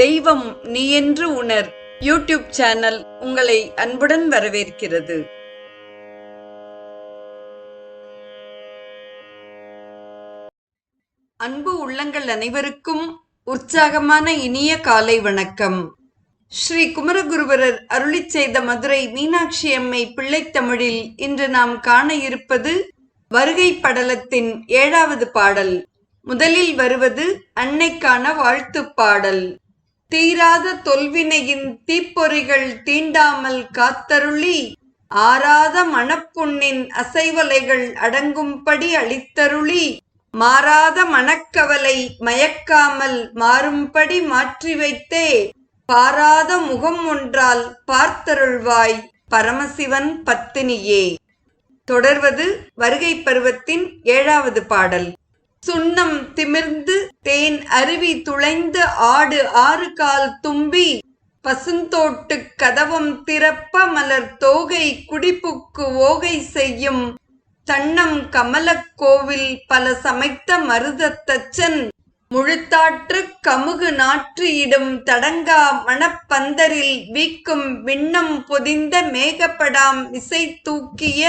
தெய்வம் நீ என்று உணர். யூடியூப் சேனல் உங்களை அன்புடன் வரவேற்கிறது. அன்பு உள்ளங்கள் அனைவருக்கும் உற்சாகமான இனிய காலை வணக்கம். ஸ்ரீ குமரகுருவரர் அருளிச் செய்த மதுரை மீனாட்சி அம்மை பிள்ளைத்தமிழில் இன்று நாம் காண இருப்பது வருகை படலத்தின் ஏழாவது பாடல். முதலில் வருவது அன்னைக்கான வாழ்த்துப் பாடல். தீராத தொல்வினையின் தீப்பொறிகள் தீண்டாமல் காத்தருளி ஆராத மணப்புண்ணின் அசைவலைகள் அடங்கும்படி அளித்தருளி மாறாத மனக்கவலை மயக்காமல் மாறும்படி மாற்றி வைத்தே பாராத முகம் ஒன்றால் பார்த்தருள்வாய் பரமசிவன் பத்தினியே. தொடர்வது வருகை பருவத்தின் ஏழாவது பாடல். சுண்ணம் திமிர்ந்து தேன் அருவி துளைந்து ஆடு ஆறு கால் தும்பி பசுந்தோட்டு கதவம் திறப்ப மலர் தோகை குடிப்புக்கு ஓகை செய்யும் தன்னம் கமலக் கோவில் பல சமைத்த மருதத்தச்சன் முழுத்தாற்று கமுகு நாற்று இடும் தடங்கா மணப்பந்தரில் வீக்கும் விண்ணம் பொதிந்த மேகப்படாம் இசை தூக்கிய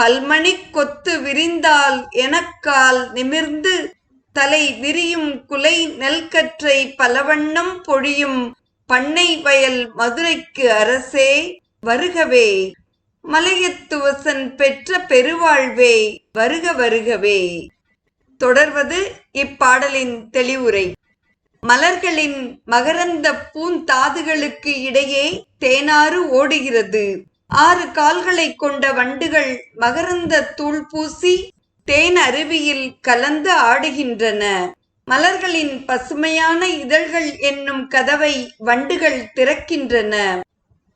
பல்மணிக் கொத்து விரிந்தால் எனக்கால் நிமிர்ந்து தலை விரியும் குலை நெல்கற்றை பலவண்ணம் பொழியும் பண்ணை வயல் மதுரைக்கு அரசே வருகவே. மலையத்துவசன் பெற்ற பெருவாழ்வே வருக வருகவே. தொடர்வது இப்பாடலின் தெளிவுரை. மலர்களின் மகரந்த பூந்தாதுகளுக்கு இடையே தேனாறு ஓடுகிறது. ஆறு கால்களை கொண்ட வண்டுகள் மகரந்த தூள் பூசி தேன் அருவியில் கலந்து ஆடுகின்றன. மலர்களின் பசுமையான இதழ்கள் என்னும் கதவை வண்டுகள் திறக்கின்றன.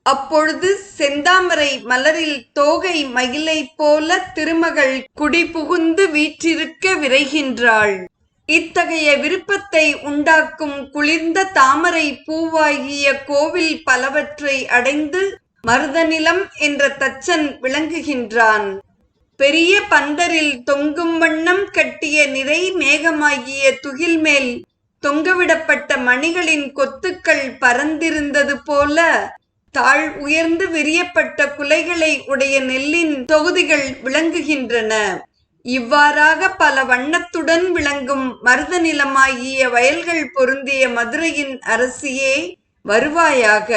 அப்பொழுது செந்தாமரை மலரில் தோகை மயிலை போல திருமகள் குடிபுகுந்து வீற்றிருக்க விரைகின்றாள். இத்தகைய விருப்பத்தை உண்டாக்கும் குளிர்ந்த தாமரை பூவாகிய கோவில் பலவற்றை அடைந்து மருதநிலம் என்ற தச்சன் விளங்குகின்றான். பெரிய பந்தரில் தொங்கும் வண்ணம் கட்டிய நிறை மேகமாகிய துகில் மேல் தொங்கவிடப்பட்ட மணிகளின் கொத்துக்கள் பறந்திருந்தது போல தாழ் உயர்ந்து விரியப்பட்ட குலைகளை உடைய நெல்லின் தொகுதிகள் விளங்குகின்றன. இவ்வாறாக பல வண்ணத்துடன் விளங்கும் மருத நிலமாகிய வயல்கள் பொருந்திய மதுரையின் அரசியே வருவாயாக.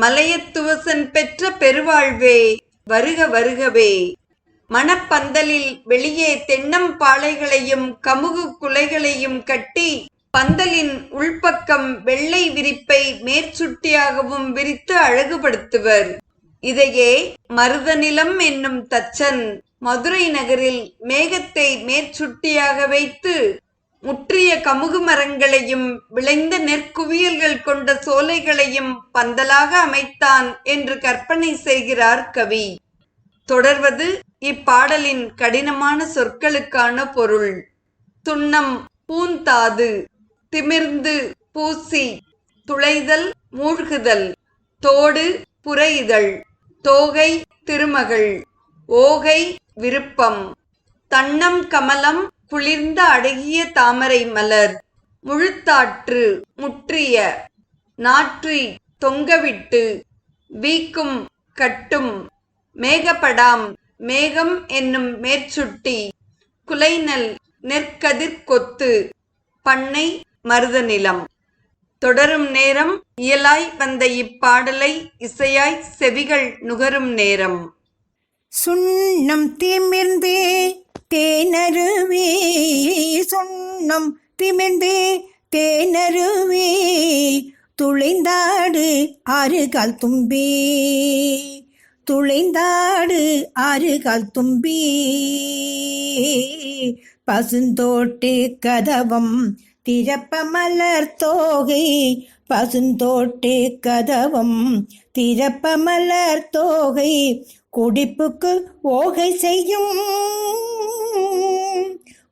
மலையத்துவசன் பெற்ற பெருவாழ்வே வருக வருகவே. மணப்பந்தலில் வெளியே தென்னம்பாளைகளையும் கமுகு குலைகளையும் கட்டி பந்தலின் உள்பக்கம் வெள்ளை விரிப்பை மேற்சுட்டியாகவும் விரித்து அழகுபடுத்துவர். இதையே மருதநிலம் என்னும் தச்சன் மதுரை நகரில் மேகத்தை மேற்சுட்டியாக வைத்து முற்றிய கமுகு மரங்களையும் விளைந்த நெற்குவியல்கள் கொண்ட சோலைகளையும் பந்தலாக அமைத்தான் என்று கற்பனை செய்கிறார் கவி. தொடர்வது இப்பாடலின் கடினமான சொற்களுக்கான பொருள். துண்ணம் பூந்தாது திமிர்ந்து பூசி துளைதல் மூழ்குதல் தோடு புரையுதல் தோகை திருமகள் ஓகை விருப்பம் தன்னம் கமலம் குளிர்ந்த அழகிய தாமரை மலர் முழுத்தாற்று முற்றிய நாற்றி தொங்கவிட்டு வீக்கும் கட்டும் மேகப்படாம் மேகம் என்னும் மேற்சுட்டி குலைநல் நெற்கதிர் கொத்து பண்ணை மருதநிலம் தொடரும் நேரம் இயலாய் வந்த இப்பாடலை இசையாய் செவிகள் நுகரும் நேரம். சுண்ணம் திமிர்ந்தே தேனருவே. சுண்ணம் திமிர்ந்தே தேனருவே. துளைந்தாடு ஆறுகால் தும்பி. துளைந்தாடு ஆறுகால் தும்பி. பசுந்தோட்டு கதவம் திறப்ப மலர் தோகை. பசுந்தோட்டு கதவம் திறப்ப மலர் தோகை. குடிப்புக்கு ஓகை செய்யும்.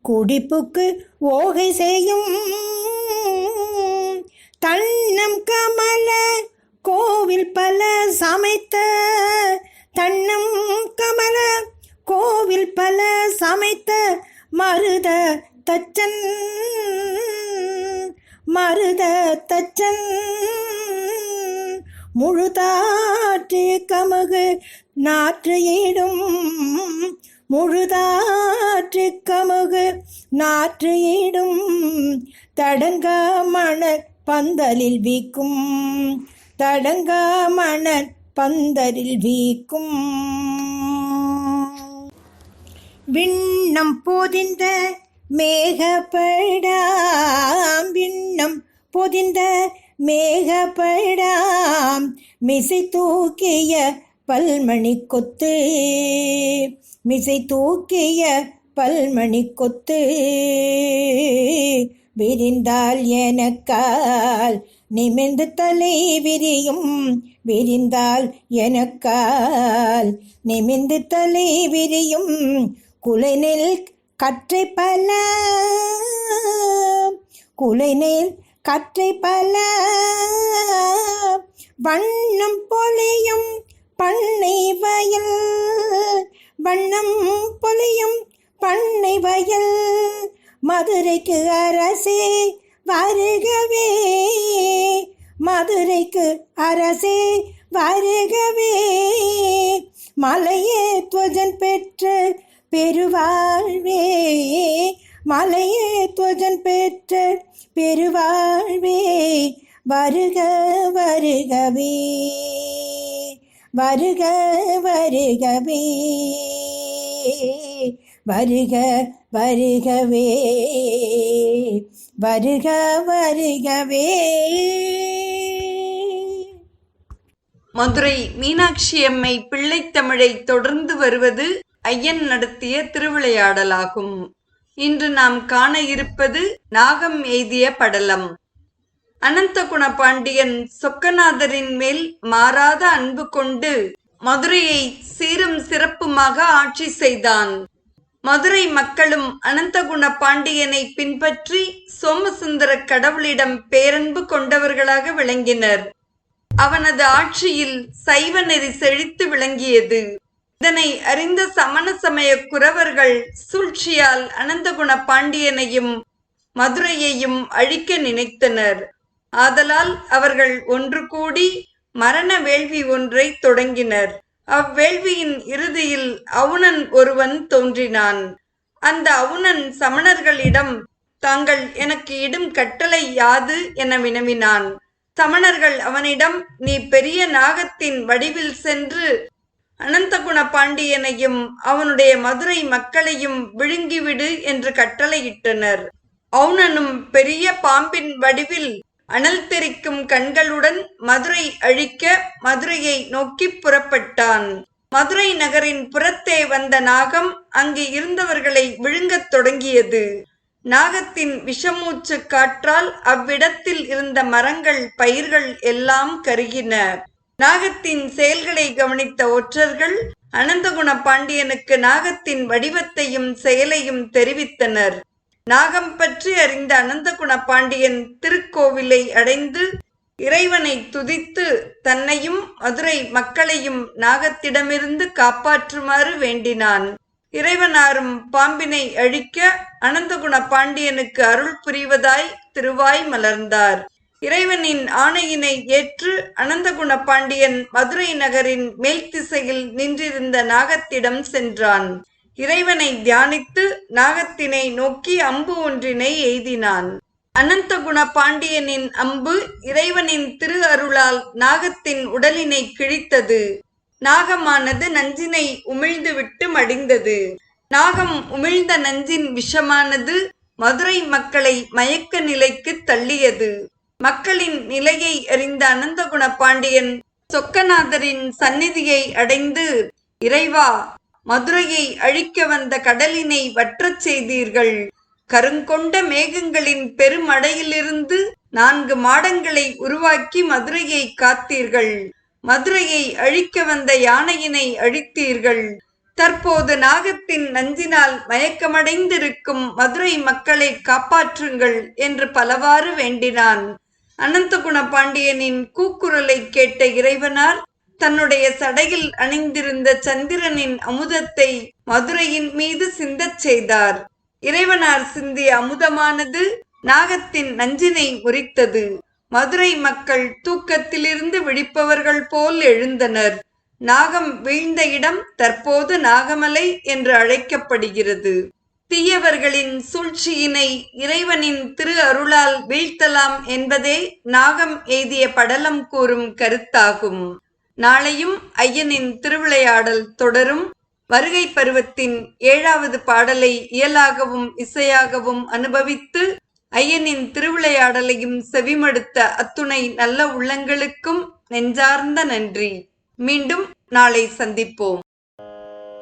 குடிப்புக்கு ஓகை செய்யும். தன்னம் கமல கோவில் பல சமைத்த. தன்னம் கமல கோவில் பல சமைத்த. மருத தச்சன். மருத தச்சன். முழுதாற்று கமுகு ஈடும் முழுதாற்று கமுகு ஈடும் தடங்க மணற் பந்தலில் வீக்கும். தடங்க மணற் பந்தலில் வீக்கும். விண்ணம் பொதிந்த மேகப்படாம். விண்ணம் பொதிந்த மேகப்படாம். மிசை தூக்கிய பல்மணி கொத்து. மிசை தூக்கிய பல்மணி கொத்து. விரிந்தால் எனக்கால் நிமிர்ந்து தலை விரியும். விரிந்தால் எனக்கால் நிமிர்ந்து தலை விரியும். குலைநெல் கற்றை பல. குலைநெல் கற்றை பல வண்ணம் பொழியும் பண்ணை வயல். வண்ணம் பொழியும் பண்ணை வயல். மதுரைக்கு அரசே வருகவே. மதுரைக்கு அரசே வருகவே. மலையே துவஜன் பெற்ற பெருவாழ்வே. மலையே துவஜன் பெற்ற பெருவாழ்வே வருக வருகவே வருக வருகவே வருக வருகவே வருக வருகவே. மதுரை மீனாட்சி அம்மை பிள்ளைத்தமிழை தொடர்ந்து வருவது ஐயன் நடத்திய திருவிளையாடலாகும். இன்று நாம் காண இருப்பது நாகம் எய்திய படலம். அனந்தகுண பாண்டியன் சொக்கநாதரின் மேல் மாறாத அன்பு கொண்டு மதுரையை சீரும் சிறப்புமாக ஆட்சி செய்தான். மதுரை மக்களும் அனந்தகுண பாண்டியனை பின்பற்றி சோமசுந்தர கடவுளிடம் பேரன்பு கொண்டவர்களாக விளங்கினர். அவனது ஆட்சியில் சைவ நெறி செழித்து விளங்கியது. இதனை அறிந்த சமண சமய குரவர்கள் சூழ்ச்சியால் அனந்தகுண பாண்டியனையும் மதுரையையும் அழிக்க நினைத்தனர். ஆதலால் அவர்கள் ஒன்று கூடி மரண வேள்வி ஒன்றை தொடங்கினர். அவ்வேள்வியின் இறுதியில் அவுணன் ஒருவன் தோன்றினான். அந்த அவுணன் சமணர்களிடம் தாங்கள் எனக்கு இடும் கட்டளை யாது என வினவினான். சமணர்கள் அவனிடம் நீ பெரிய நாகத்தின் வடிவில் சென்று அனந்தகுண பாண்டியனையும் அவனுடைய மதுரை மக்களையும் விழுங்கிவிடு என்று கட்டளையிட்டனர். அவுணனும் பெரிய பாம்பின் வடிவில் அனல் தெரிக்கும் கண்களுடன் மதுரை அழிக்க மதுரையை நோக்கி புறப்பட்டான். மதுரை நகரின் புறத்தே வந்த நாகம் அங்கு இருந்தவர்களை விழுங்கத் தொடங்கியது. நாகத்தின் விஷமூச்சு காற்றால் அவ்விடத்தில் இருந்த மரங்கள் பயிர்கள் எல்லாம் கருகின. நாகத்தின் செயல்களை கவனித்த ஒற்றர்கள் அனந்தகுண பாண்டியனுக்கு நாகத்தின் வடிவத்தையும் செயலையும் தெரிவித்தனர். நாகம் பற்றி அறிந்த அனந்தகுண பாண்டியன் திருக்கோவிலை அடைந்து இறைவனை துதித்து தன்னையும் மதுரை மக்களையும் நாகத்திடமிருந்து காப்பாற்றுமாறு வேண்டினான். இறைவனாரும் பாம்பினை அழிக்க அனந்தகுண பாண்டியனுக்கு அருள் புரிவதாய் திருவாய் மலர்ந்தார். இறைவனின் ஆணையினை ஏற்று அனந்தகுண பாண்டியன் மதுரை நகரின் மேல் திசையில் நின்றிருந்த நாகத்திடம் சென்றான். இறைவனை தியானித்து நாகத்தினை நோக்கி அம்பு ஒன்றினை எய்தினான். அனந்தகுண பாண்டியனின் அம்பு இறைவனின் திரு அருளால் நாகத்தின் உடலினை கிழித்தது. நாகமானது நஞ்சினை உமிழ்ந்துவிட்டு மடிந்தது. நாகம் உமிழ்ந்த நஞ்சின் விஷமானது மதுரை மக்களை மயக்க நிலைக்கு தள்ளியது. மக்களின் நிலையை அறிந்த அனந்தகுண பாண்டியன் சொக்கநாதரின் சந்நிதியை அடைந்து இறைவா மதுரையை அழிக்க வந்த கடலினை வற்றச் செய்தீர்கள். கருங்கொண்ட மேகங்களின் பெருமடையிலிருந்து நான்கு மாடங்களை உருவாக்கி மதுரையை காத்தீர்கள். மதுரையை அழிக்க வந்த யானையினை அழித்தீர்கள். தற்போது நாகத்தின் நஞ்சினால் மயக்கமடைந்திருக்கும் மதுரை மக்களை காப்பாற்றுங்கள் என்று பலவாறு வேண்டினான். அனந்தகுண பாண்டியனின் கூக்குரலை கேட்ட இறைவனார் தன்னுடைய சடையில் அணிந்திருந்த சந்திரனின் அமுதத்தை மதுரையின் மீது சிந்தச் செய்தார். இறைவனார் சிந்திய அமுதமானது நாகத்தின் நஞ்சினை முறித்தது. மதுரை மக்கள் தூக்கத்திலிருந்து விழிப்பவர்கள் போல் எழுந்தனர். நாகம் வீழ்ந்த இடம் தற்போது நாகமலை என்று அழைக்கப்படுகிறது. தீயவர்களின் சூழ்ச்சியினை இறைவனின் திரு அருளால் வீழ்த்தலாம் என்பதே நாகம் எய்திய படலம் கூறும் கருத்தாகும். நாளையும் ஐயனின் திருவிளையாடல் தொடரும். வருகை பருவத்தின் ஏழாவது பாடலை இயலாகவும் இசையாகவும் அனுபவித்து ஐயனின் திருவிளையாடலையும் செவிமடுத்த அத்துணை நல்ல உள்ளங்களுக்கும் நெஞ்சார்ந்த நன்றி. மீண்டும் நாளை சந்திப்போம்.